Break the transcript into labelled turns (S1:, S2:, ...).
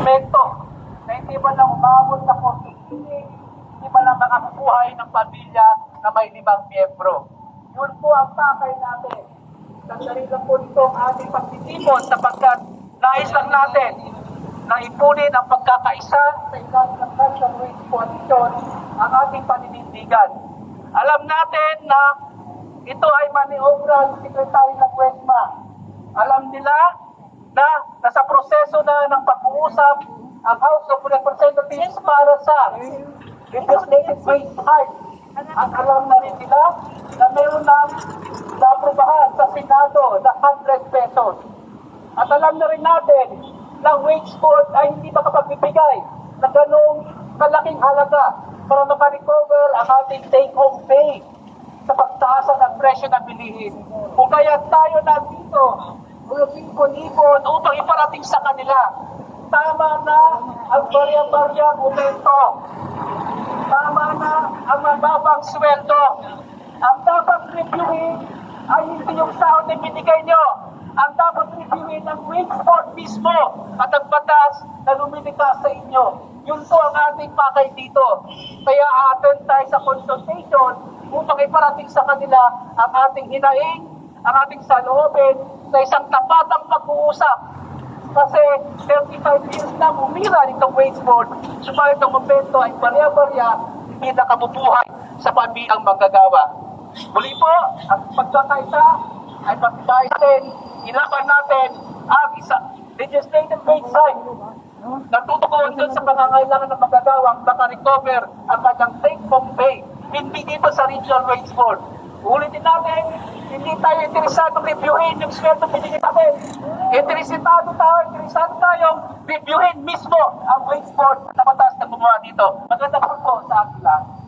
S1: epekto na hindi man lang umabot sa kontikinig, hindi man lang makabubuhay ng pamilya na may limang miyembro. Yun po ang takay natin. Sandali lang po nito ang ating pagtitipon sapagkat nais lang natin na ipunin ang pagkakaisa sa ilalim ng National Coalition ang ating paninindigan. Alam natin na ito ay maniobra ng Secretary ng Westma. Alam nila na nasa proseso na ng pag-uusap ang House of Representatives para sa legislative wage hike. At alam na rin nila na mayroon ng naaprubahan sa Senado na 100 pesos. At alam na rin natin na wage board ay hindi makapagbibigay ng ganong kalaking halaga para makarecover ang ating take-home pay sa pagtaasa ng presyo ng bilihin. Kung kaya tayo nandito, ulipon-ipon upang iparating sa kanila. Tama na ang barya-barya momento. Tama na ang mababang sweldo. Ang dapat reviewin ay hindi yung sahod na binigay nyo. Ang dapat reviewin ang wage board mismo at ang batas na lumilika sa inyo. Yun po ang ating pakay dito. Kaya attend tayo sa consultation upang iparating sa kanila ang ating hinaing, ang ating saloobin sa isang tapatang pag-uusap kasi 35 years na umira nitong wage board. Subalit ang momento ay barya-barya, hindi nakabubuhay sa pambiang manggagawa. Muli po, ang pagkakaisa ay pagkakaisa natin, ilaban natin ang isa, legislative wage hike. Natutukoon doon sa pangangailangan ng manggagawang makarecover ang kanyang take-home pay. Hindi dito sa regional wage board. Ulitin natin, hindi tayo interesado reviewin yung sweldo binigay natin. Interesado tayo, interesado tayong reviewin mismo ang wage board na batas na gumawa dito. Maganda po po sa akin lang.